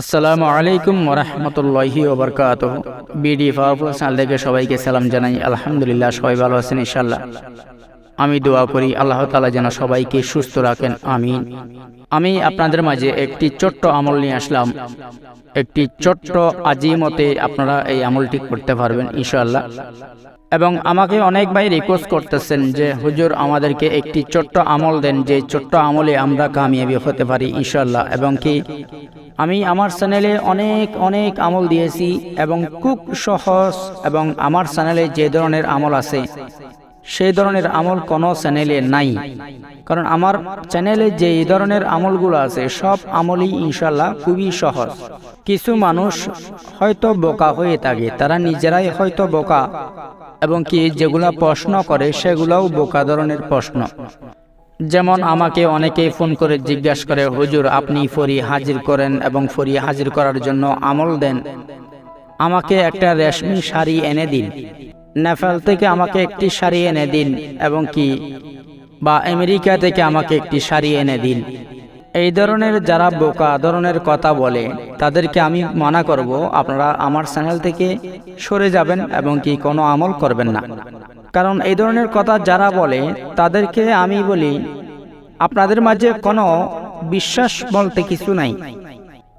আসসালামু আলাইকুম ওরহমতুল্লাহি ওবরকাত বিডি পাওয়ারফুল চ্যানেল থেকে সবাইকে সালাম জানাই। আলহামদুলিল্লাহ, সবাই ভালো আছেন ইনশাল্লাহ আমি দোয়া করি আল্লাহ তালা যেন সবাইকে সুস্থ রাখেন, আমিন। আমি আপনাদের মাঝে একটি ছোট্ট আমল নিয়ে আসলাম। একটি ছোট্ট আজিমতে আপনারা এই আমলটি করতে পারবেন ইনশাল্লাহ এবং আমাকে অনেক ভাই রিকোয়েস্ট করতেছেন যে, হুজুর, আমাদেরকে একটি ছোট্ট আমল দেন, যে ছোট্ট আমলে আমরা কামিয়াবি হতে পারি ইনশাল্লাহ এবং কি, আমি আমার চ্যানেলে অনেক অনেক আমল দিয়েছি এবং খুব সহজ এবং আমার চ্যানেলে যে ধরনের আমল আছে, সেই ধরনের আমল কোনো চ্যানেলে নাই। কারণ আমার চ্যানেলে যে এই ধরনের আমলগুলো আছে, সব আমলই ইনশাল্লাহ খুবই সহজ। কিছু মানুষ হয়তো বোকা হয়ে থাকে, তারা নিজেরাই হয়তো বোকা। এবং কি যেগুলো প্রশ্ন করে সেগুলাও বোকা ধরনের প্রশ্ন। যেমন আমাকে অনেকেই ফোন করে জিজ্ঞাসা করে হুজুর আপনি ফরি হাজির করেন এবং ফরি হাজির করার জন্য আমল দেন। আমাকে একটা রেশমি শাড়ি এনে দিন। নেপাল থেকে আমাকে একটি শাড়ি এনে দিন এবং কি বা আমেরিকা থেকে আমাকে একটি শাড়ি এনে দিন। এই ধরনের যারা বোকা ধরনের কথা বলে, তাদেরকে আমি মানা করব, আপনারা আমার চ্যানেল থেকে সরে যাবেন এবং কি কোনো আমল করবেন না। কারণ এই ধরনের কথা যারা বলে, তাদেরকে আমি বলি, আপনাদের মাঝে কোনো বিশ্বাস বলতে কিছু নাই।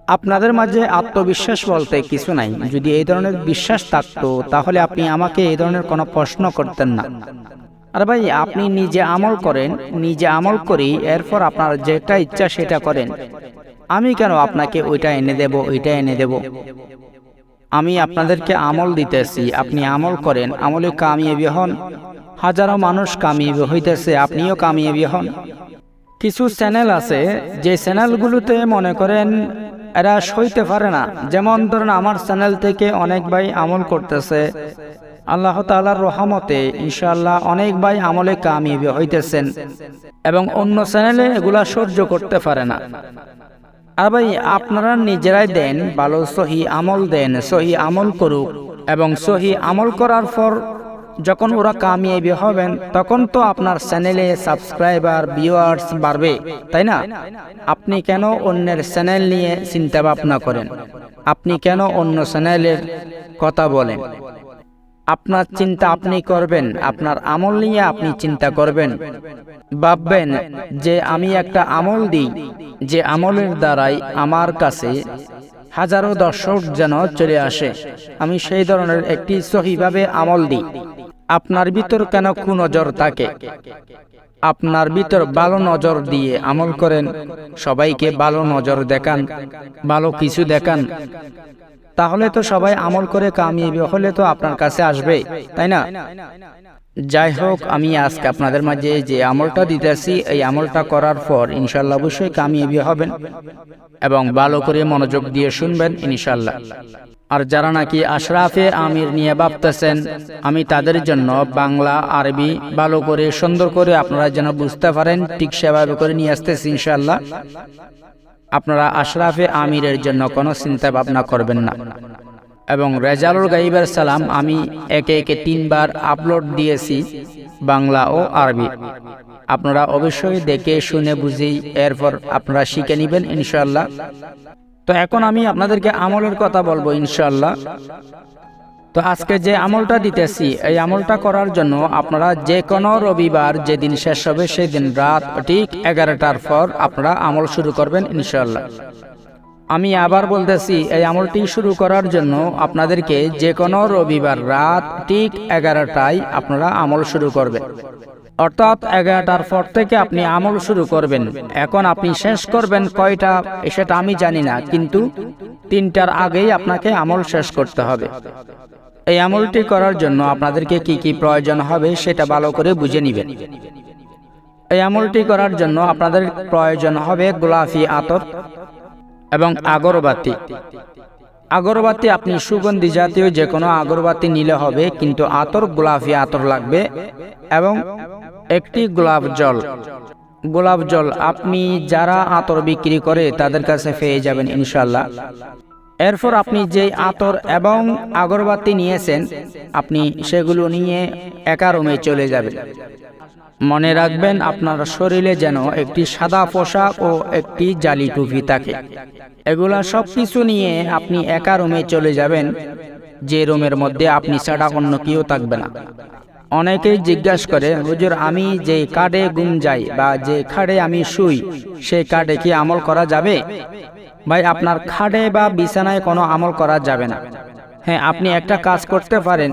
আপনাদের মাঝে আত্মবিশ্বাস বলতে কিছু নাই। যদি এই ধরনের বিশ্বাস থাকতো, তাহলে আপনি আমাকে এই ধরনের কোনো প্রশ্ন করতেন না। আর ভাই, আপনি নিজে আমল করেন, নিজে আমল করি, এরপর আপনার যেটা ইচ্ছা সেটা করেন। আমি কেন আপনাকে ওইটা এনে দেব, ওইটা এনে দেব? আমি আপনাদেরকে আমল দিতেছি, আপনি আমল করেন, আমলে কামিয়াবি হন। হাজারো মানুষ কামিয়াবি হইতেছে, আপনিও কামিয়াবি হন। কিছু চ্যানেল আছে, যে চ্যানেলগুলোতে মনে করেন এরা সইতে পারে না। যেমন ধরেন, আমার চ্যানেল থেকে অনেক ভাই আমল করতেছে। আল্লাহ তালার রহমতে ইনশাল্লাহ অনেক ভাই আমলে কামিয়াবি হইতেছেন এবং অন্য চ্যানেলে এগুলা সহ্য করতে পারে না। আর ভাই, আপনারা নিজেরাই দেন, ভালো সহি আমল দেন, সহি আমল করুক এবং সহি আমল করার পর যখন ওরা কামিয়াবি হবেন, তখন তো আপনার চ্যানেলে সাবস্ক্রাইবার ভিউয়ার্স বাড়বে, তাই না? আপনি কেন অন্যের চ্যানেল নিয়ে চিন্তা ভাবনা করেন? আপনি কেন অন্য চ্যানেলের কথা বলেন? আপনার চিন্তা আপনি করবেন আপনার আমল নিয়ে আপনি চিন্তা করবেন। ভাববেন যে আমি একটা আমল দিই যে আমলের দ্বারাই আমার কাছে হাজারো দর্শক যেন চলে আসে। আমি সেই ধরনের একটি সহিভাবে আমল দিই। আপনার ভিতর কেন কুনজর থাকে? আপনার ভিতর ভালো নজর দিয়ে আমল করেন। সবাইকে ভালো নজর দেখান ভালো কিছু দেখান। তাহলে তো সবাই আমল করে কামিয়াবি, হলে তো আপনার কাছে আসবে তাই না? যাই হোক, আমি আজকে আপনাদের মাঝে যে আমলটা দিতেছি, এই আমলটা করার পর ইনশাল্লাহ অবশ্যই কামিয়াবি হবেন এবং ভালো করে মনোযোগ দিয়ে শুনবেন ইনশাল্লাহ। আর যারা নাকি আশরাফে আমির নিয়ে ভাবতেছেন, আমি তাদের জন্য বাংলা, আরবি ভালো করে সুন্দর করে আপনারা যেন বুঝতে পারেন, ঠিক সেভাবে করে নিয়ে আসতেছি ইনশাল্লাহ। আপনারা আশরাফে আমিরের জন্য কোনো চিন্তা ভাবনা করবেন না। এবং রেজালুর গাইবের সালাম আমি একে একে তিনবার আপলোড দিয়েছি বাংলা ও আরবি। আপনারা অবশ্যই দেখে শুনে বুঝেই এরপর আপনারা শিখে নেবেন ইনশাল্লাহ তো এখন আমি আপনাদেরকে আমলের কথা বলব ইনশাল্লাহ তো আজকে যে আমলটা দিতেছি, এই আমলটা করার জন্য আপনারা যে কোনো রবিবার যেদিন শেষ হবে সেই দিন রাত ঠিক এগারোটার পর আপনারা আমল শুরু করবেন ইনশাল্লাহ আমি আবার বলতেছি, এই আমলটি শুরু করার জন্য আপনাদেরকে যে কোনো রবিবার রাত ঠিক এগারোটায় আপনারা আমল শুরু করবেন। অর্থাৎ এগারোটার পর থেকে আপনি আমল শুরু করবেন। এখন আপনি শেষ করবেন কয়টা, সেটা আমি জানি না, কিন্তু তিনটার আগেই আপনাকে আমল শেষ করতে হবে। এই আমলটি করার জন্য আপনাদেরকে কি কি প্রয়োজন হবে সেটা ভালো করে বুঝে নেবেন। এই আমলটি করার জন্য আপনাদের প্রয়োজন হবে গোলাফি আতর এবং আগরবাতি। আগরবাতি আপনি সুগন্ধি জাতীয় যে কোনো আগরবাতি নিলে হবে, কিন্তু আতর গোলাপি আতর লাগবে এবং একটি গোলাপ জল। গোলাপ জল আপনি যারা আতর বিক্রি করে তাদের কাছে পেয়ে যাবেন ইনশাল্লাহ এরপর আপনি যে আতর এবং আগরবাতি নিয়েছেন, আপনি সেগুলো নিয়ে একা রুমে চলে যাবেন। মনে রাখবেন, আপনার শরীরে যেন একটি সাদা পোশাক ও একটি জালি টুপি থাকে। এগুলা সব কিছু নিয়ে আপনি একা রুমে চলে যাবেন, যে রুমের মধ্যে আপনি ছাড়া অন্য কেউ থাকবে না। অনেকেই জিজ্ঞাসা করে, হুজুর, আমি যে কার্ডে গুম যাই বা যে খাড়ে আমি শুই সেই কার্ডে কি আমল করা যাবে? ভাই, আপনার খাটে বা বিছানায় কোনো আমল করা যাবে না। হ্যাঁ আপনি একটা কাজ করতে পারেন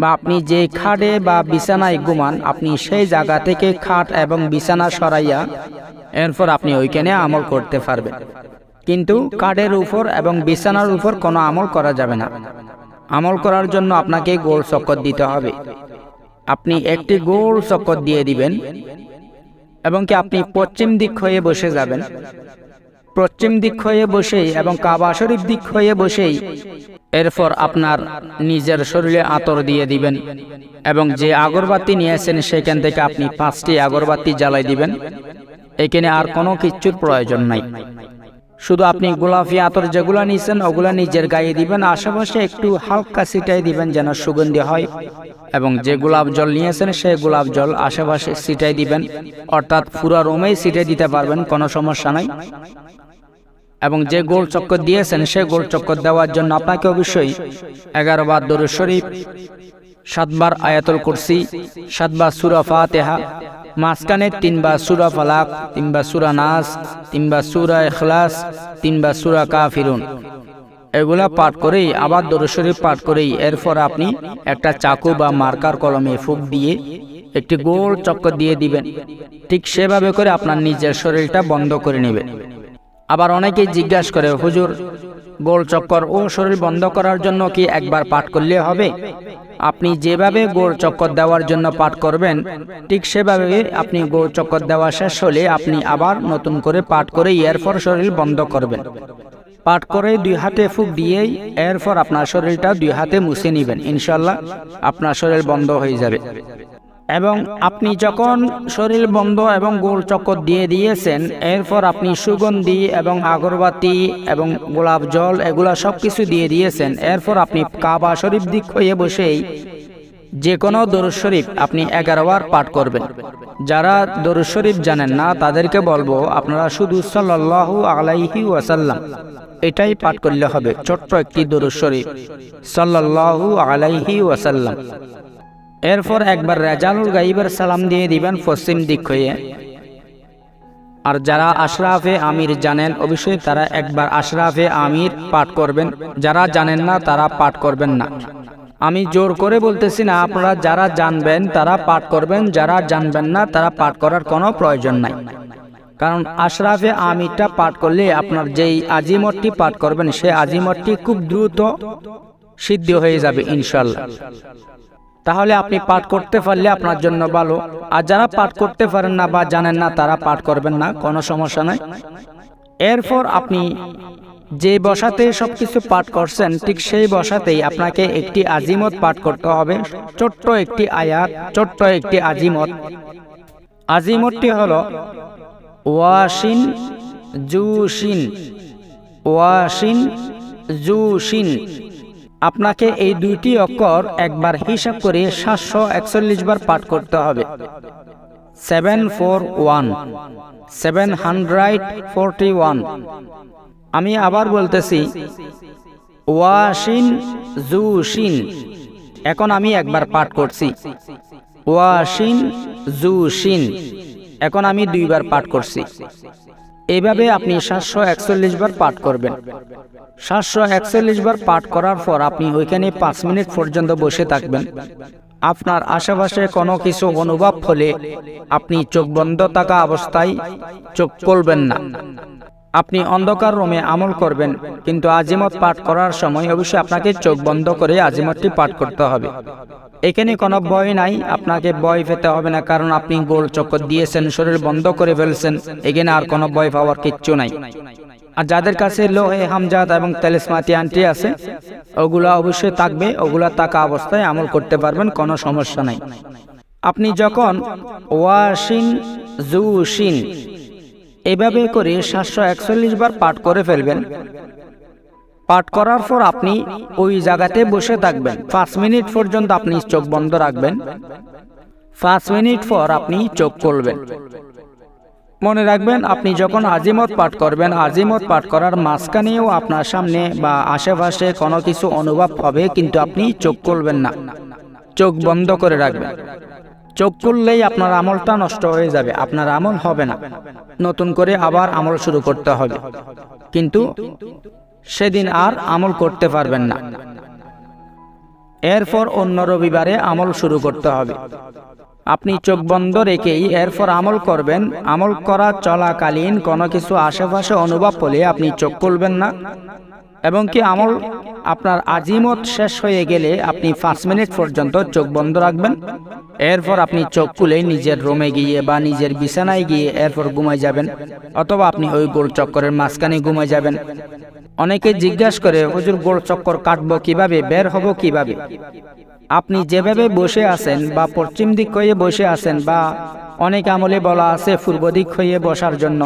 বা আপনি যে খাটে বা বিছানায় ঘুমান, আপনি সেই জায়গা থেকে খাট এবং বিছানা সরাইয়া এরপর আপনি ওইখানে আমল করতে পারবেন। কিন্তু কাঠের উপর এবং বিছানার উপর কোনো আমল করা যাবে না। আমল করার জন্য আপনাকে গোল চক্কর দিতে হবে। আপনি একটি গোল চক্কর দিয়ে দিবেন এবং কি আপনি পশ্চিম দিক হয়ে বসে যাবেন। পশ্চিম দিক হয়ে বসেই এবং কাবা শরীফ দিক হয়ে বসেই এরপর আপনার নিজের শরীরে আতর দিয়ে দিবেন এবং যে আগরবাতি নিয়েছেন সেখান থেকে আপনি পাঁচটি আগরবাতি জ্বালাই দিবেন। এখানে আর কোনো কিচ্ছুর প্রয়োজন নাই। শুধু আপনি গোলাপি আতর যেগুলো নিয়েছেন ওগুলো নিজের গায়ে দিবেন, আশেপাশে একটু হালকা ছিটাই দিবেন যেন সুগন্ধি হয় এবং যে গোলাপ জল নিয়েছেন সেই গোলাপ জল আশেপাশে ছিটাই দিবেন। অর্থাৎ পুরো রুমেই ছিটাই দিতে পারবেন, কোনো সমস্যা নাই। এবং যে গোল চক্কর দিয়েছেন সে গোল চক্কর দেওয়ার জন্য আপনাকে অবশ্যই এগারো বার দরুদ শরীফ সাতবার আয়াতুল কুরসি সাতবার সুরা ফাতেহা মাঝখানে তিনবার সুরা ফালাক তিনবার সুরা নাস তিনবার সুরা এখলাস তিনবার সুরা কাফিরুন। এগুলা পাঠ করেই আবার শরীফ পাঠ করেই এরপর আপনি একটা চাকু বা মার্কার কলমে ফুক দিয়ে একটি গোল চক্কর দিয়ে দিবেন। ঠিক সেভাবে করে আপনার নিজের শরীরটা বন্ধ করে নেবেন। আবার অনেকেই জিজ্ঞাসা করে, হুজুর, গোল চক্কর ও শরীর বন্ধ করার জন্য কি একবার পাঠ করলে হবে? আপনি যেভাবে গোল চক্কর দেওয়ার জন্য পাঠ করবেন, ঠিক সেভাবে আপনি গোল চক্কর দেওয়া শেষ হলে আপনি আবার নতুন করে পাঠ করে এরপর শরীর বন্ধ করবেন। পাঠ করে দুই হাতে ফুক দিয়েই এরপর আপনার শরীরটা দুই হাতে মুছে নেবেন ইনশাল্লাহ আপনার শরীর বন্ধ হয়ে যাবে। এবং আপনি যখন শরীর বন্ধ এবং গোল চক্কর দিয়ে দিয়েছেন এরপর আপনি সুগন্ধি এবং আগরবাতি এবং গোলাপ জল এগুলা সব কিছু দিয়ে দিয়েছেন। এরপর আপনি কাবা শরীফ দিক হয়ে বসেই যে কোনো দরুদ শরীফ আপনি এগারো বার পাঠ করবেন। যারা দরুদ শরীফ জানেন না তাদেরকে বলব আপনারা শুধু সাল্লাহ আলাইহি ওয়াসাল্লাম এটাই পাঠ করলে হবে। ছোট্ট একটি দরুদ শরীফ। সাল্লাহ আলাইহি ওয়াসাল্লাম। এরপর একবার রেজানুল গাইবের সালাম দিয়ে দিবেন পশ্চিম দিক হয়ে। আর যারা আশরাফে আমির জানেন, অবশ্যই তারা একবার আশরাফে আমির পাঠ করবেন। যারা জানেন না, তারা পাঠ করবেন না। আমি জোর করে বলতেছি না, আপনারা যারা জানবেন, তারা পাঠ করবেন। যারা জানবেন না, তারা পাঠ করার কোনো প্রয়োজন নাই। কারণ আশরাফে আমিরটা পাঠ করলে আপনার যেই আজিমতটি পাঠ করবেন, সে আজিমতটি খুব দ্রুত সিদ্ধ হয়ে যাবে ইনশাল্লাহ তাহলে আপনি পাঠ করতে পারলে আপনার জন্য ভালো। আর যারা পাঠ করতে পারেন না বা জানেন না, তারা পাঠ করবেন না, কোনো সমস্যা নাই। এরপর আপনি যে বসাতে সবকিছু পাঠ করছেন, ঠিক সেই বসাতেই আপনাকে একটি আজিমত পাঠ করতে হবে। ছোট্ট একটি আয়াত, ছোট্ট একটি আজিমত। আজিমতটি হল ওয়াসিন জুসিন ওয়াসিন জুসিন আপনাকে এই দুইটি অক্ষর একবার হিসাব করে সাতশো একচল্লিশ বার পাঠ করতে হবে। Seven four one, seven hundred forty one. আমি আবার বলতেছি, ওয়াশিন জুশিন। এখন আমি একবার পাঠ করছি, ওয়াশিন জুশিন। এখন আমি দুইবার পাঠ করছি। এইভাবে আপনি সাতশো একচল্লিশ বার পাঠ করবেন। সাতশো একচল্লিশ বার পাঠ করার পর আপনি ওইখানে পাঁচ মিনিট পর্যন্ত বসে থাকবেন। আপনার আশেপাশে কোনো কিছু অনুভব হলে আপনি চোখ বন্ধ থাকা অবস্থায় চোখ করবেন না। আপনি অন্ধকার রুমে আমল করবেন, কিন্তু আজিমত পাঠ করার সময় অবশ্যই আপনাকে চোখ বন্ধ করে আজিমতটি পাঠ করতে হবে। এখানে কোনো বয় নাই, আপনাকে বয় পেতে হবে না, কারণ আপনি গোল চক্কর দিয়েছেন, শরীর বন্ধ করে ফেলছেন, এখানে আর কোনো বয় পাওয়ার কিচ্ছু নাই। আর যাদের কাছে লোহে হামজাদ এবং তেলেসমাতি আন্টি আছে, ওগুলা অবশ্যই থাকবে, ওগুলা থাকা অবস্থায় আমল করতে পারবেন, কোনো সমস্যা নাই। আপনি যখন ওয়াশিন জুশিন এভাবে করে সাতশো একচল্লিশ বার পাঠ করে ফেলবেন পাঠ করার পর আপনি ওই জায়গাতে বসে থাকবেন। পাঁচ মিনিট পর্যন্ত আপনি চোখ বন্ধ রাখবেন। পাঁচ মিনিট পর আপনি চোখ খুলবেন। মনে রাখবেন, আপনি যখন আজিমত পাঠ করবেন, আজিমত পাঠ করার মাঝখানেও আপনার সামনে বা আশেপাশে কোনো কিছু অনুভব হবে, কিন্তু আপনি চোখ খুলবেন না। চোখ বন্ধ করে রাখবেন। চোখ খুললেই আপনার আমলটা নষ্ট হয়ে যাবে, আপনার আমল হবে না। নতুন করে আবার আমল শুরু করতে হবে। কিন্তু সেদিন আর আমল করতে পারবেন না। এরপর অন্য রবিবারে আমল শুরু করতে হবে। আপনি চোখ বন্ধ রেখেই এরপর আমল করবেন। আমল করা চলাকালীন কোনো কিছু আশেপাশে অনুভব হলে আপনি চোখ খুলবেন না। এবং কি আমল আপনার আজিমত শেষ হয়ে গেলে আপনি পাঁচ মিনিট পর্যন্ত চোখ বন্ধ রাখবেন। এরপর আপনি চোখ খুলে নিজের রুমে গিয়ে বা নিজের বিছানায় গিয়ে এরপর ঘুমাই যাবেন। অথবা আপনি ওই গোল চক্করের মাঝখানে ঘুমাই যাবেন। অনেকে জিজ্ঞাসা করে হুজুর গোল চক্কর কাটবো কীভাবে? বের হব কীভাবে? আপনি যেভাবে বসে আছেন বা পশ্চিম দিক হয়ে বসে আছেন বা অনেক আমলে বলা আছে পূর্ব দিক হয়ে বসার জন্য।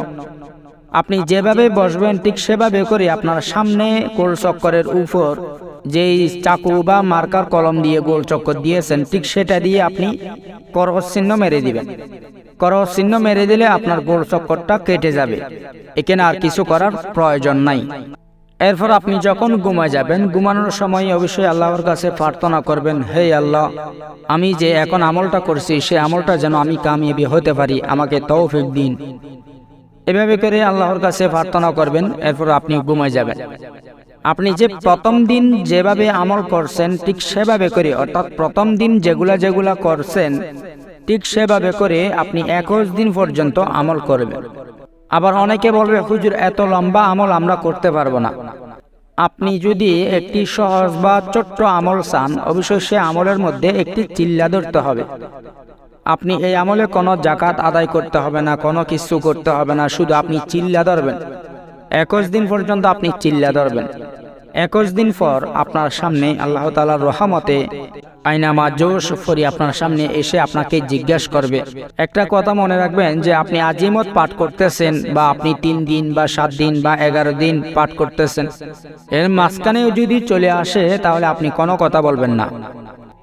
আপনি যেভাবে বসবেন, ঠিক সেভাবে করে আপনার সামনে গোল চক্করের উপর যেই চাকু বা মার্কার কলম দিয়ে গোল চক্কর দিয়েছেন, ঠিক সেটা দিয়ে আপনি করস চিহ্ন মেরে দিবেন। করস চিহ্ন মেরে দিলে আপনার গোল চক্করটা কেটে যাবে। এখানে আর কিছু করার প্রয়োজন নাই। এরপর আপনি যখন ঘুমায় যাবেন, ঘুমানোর সময় অবশ্যই আল্লাহর কাছে প্রার্থনা করবেন, হে আল্লাহ, আমি যে এখন আমলটা করছি, সে আমলটা যেন আমি কামিয়াবি হতে পারি, আমাকে তৌফিক দিন। এভাবে করে আল্লাহর কাছে প্রার্থনা করবেন, এরপর আপনি ঘুমায় যাবেন। আপনি যে প্রথম দিন যেভাবে আমল করছেন, ঠিক সেভাবে করে, অর্থাৎ প্রথম দিন যেগুলা যেগুলা করছেন, ঠিক সেভাবে করে আপনি একুশ দিন পর্যন্ত আমল করবেন। আবার অনেকে বলবে, হুজুর, এত লম্বা আমল আমরা করতে পারব না। আপনি যদি একটি সহজ বা ছোট্ট আমল চান, অবশ্যই সে আমলের মধ্যে একটি চিল্লা ধরতে হবে। আপনি এই আমলে কোনো জাকাত আদায় করতে হবে না, কোনো কিছু করতে হবে না, শুধু আপনি চিল্লা ধরবেন। একুশ দিন পর্যন্ত আপনি চিল্লা ধরবেন। একুশ দিন পর আপনার সামনে আল্লাহ তালার রহমতে আইনামা জোশ ফরি আপনার সামনে এসে আপনাকে জিজ্ঞাসা করবে। একটা কথা মনে রাখবেন যে আপনি আজিমত পাঠ করতেছেন বা আপনি তিন দিন বা সাত দিন বা এগারো দিন পাঠ করতেছেন। এর মাঝখানেও যদি চলে আসে তাহলে আপনি কোনো কথা বলবেন না।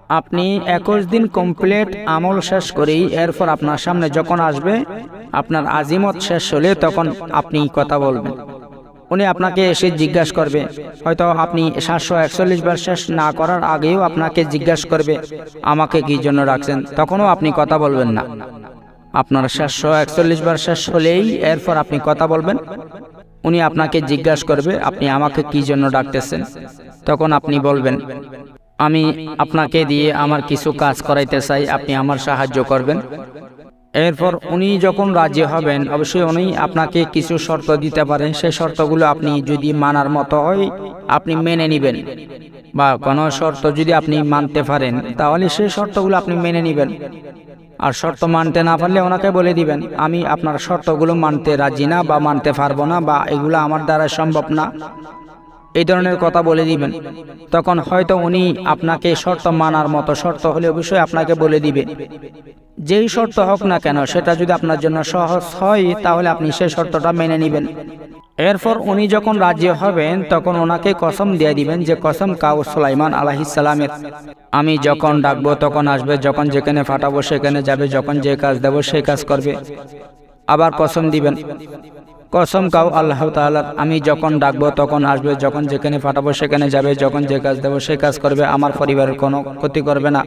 আপনি একুশ দিন কমপ্লিট আমল শেষ করেই এরপর আপনার সামনে যখন আসবে, আপনার আজিমত শেষ হলে তখন আপনি কথা বলবেন। উনি আপনাকে এসে জিজ্ঞাসা করবে, হয়তো আপনি সাতশো একচল্লিশ বার শেষ না করার আগেও আপনাকে জিজ্ঞাসা করবে, আমাকে কি জন্য রাখছেন? তখনও আপনি কথা বলবেন না। আপনার সাতশো একচল্লিশ বার শেষ হলেই এরপর আপনি কথা বলবেন। উনি আপনাকে জিজ্ঞাসা করবে, আপনি আমাকে কি জন্য ডাকতেছেন? তখন আপনি বলবেন আমি আপনাকে দিয়ে আমার কিছু কাজ করাইতে চাই, আপনি আমার সাহায্য করবেন। এরপর উনি যখন রাজি হবেন, অবশ্যই উনি আপনাকে কিছু শর্ত দিতে পারেন। সেই শর্তগুলো আপনি যদি মানার মতো হয়, আপনি মেনে নেবেন। বা কোনো শর্ত যদি আপনি মানতে পারেন, তাহলে সেই শর্তগুলো আপনি মেনে নেবেন। আর শর্ত মানতে না পারলে ওনাকে বলে দিবেন, আমি আপনার শর্তগুলো মানতে রাজি না বা মানতে পারব না বা এগুলো আমার দ্বারা সম্ভব না। এই ধরনের কথা বলে দিবেন। তখন হয়তো উনি আপনাকে শর্ত মানার মতো, শর্ত হলে অবশ্যই আপনাকে বলে দিবে। যেই শর্ত হোক না কেন, সেটা যদি আপনার জন্য সহজ হয়, তাহলে আপনি সেই শর্তটা মেনে নেবেন। এরপর উনি যখন রাজ্য হবেন, তখন ওনাকে কসম দিয়ে দিবেন যে, কসম কাউ সুলাইমান আলাহিসাল্লামের আমি যখন ডাকবো, তখন আসবে, যখন যেখানে ফাটাবো, সেখানে যাবে, যখন যে কাজ দেবো, সেই কাজ করবে। আবার কসম দিবেন। কসম কাউ আল্লাহ তাআলার আমি যখন ডাকবো, তখন আসবে, যখন যেখানে ফাটাবো সেখানে যাবে, যখন যে কাজ দেবো সেই কাজ করবে, আমার পরিবারের কোনো ক্ষতি করবে না।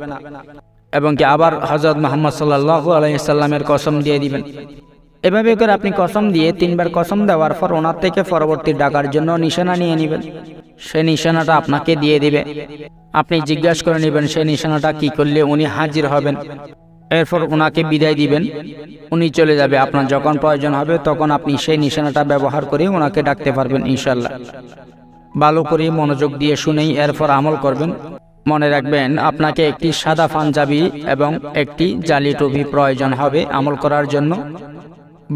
এবং কি আবার হজরত মোহাম্মদ সাল্লাহ আলাইসাল্লামের কসম দিয়ে দিবেন। এভাবে করে আপনি কসম দিয়ে তিনবার কসম দেওয়ার পর ওনার থেকে পরবর্তী ডাকার জন্য নিশানা নিয়ে নেবেন। সে নিশানাটা আপনাকে দিয়ে দিবে। আপনি জিজ্ঞাসা করে নেবেন সেই নিশানাটা কি করলে উনি হাজির হবেন। এরপর ওনাকে বিদায় দিবেন। উনি চলে যাবে। আপনার যখন প্রয়োজন হবে, তখন আপনি সেই নিশানাটা ব্যবহার করে ওনাকে ডাকতে পারবেন ইনশাল্লাহ ভালো করে মনোযোগ দিয়ে শুনেই এরপর আমল করবেন। মনে রাখবেন, আপনাকে একটি সাদা পাঞ্জাবি এবং একটি জালি টুপি প্রয়োজন হবে আমল করার জন্য।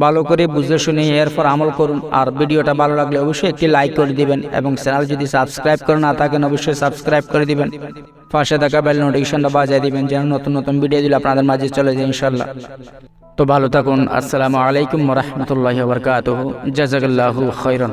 ভালো করে বুঝে শুনে এরপর আমল করুন। আর ভিডিওটা ভালো লাগলে অবশ্যই একটি লাইক করে দিবেন এবং চ্যানেল যদি সাবস্ক্রাইব করে না থাকেন, অবশ্যই সাবস্ক্রাইব করে দিবেন। পাশে থাকা বেল নোটিফিকেশনটা বাজায় দিবেন যেন নতুন নতুন ভিডিও দিলে আপনাদের মাঝে চলে যায় ইনশাল্লাহ তো ভালো থাকুন, আসসালামু আলাইকুম রহমতুল্লাহ বরকাত জাজাকাল্লাহু খৈরন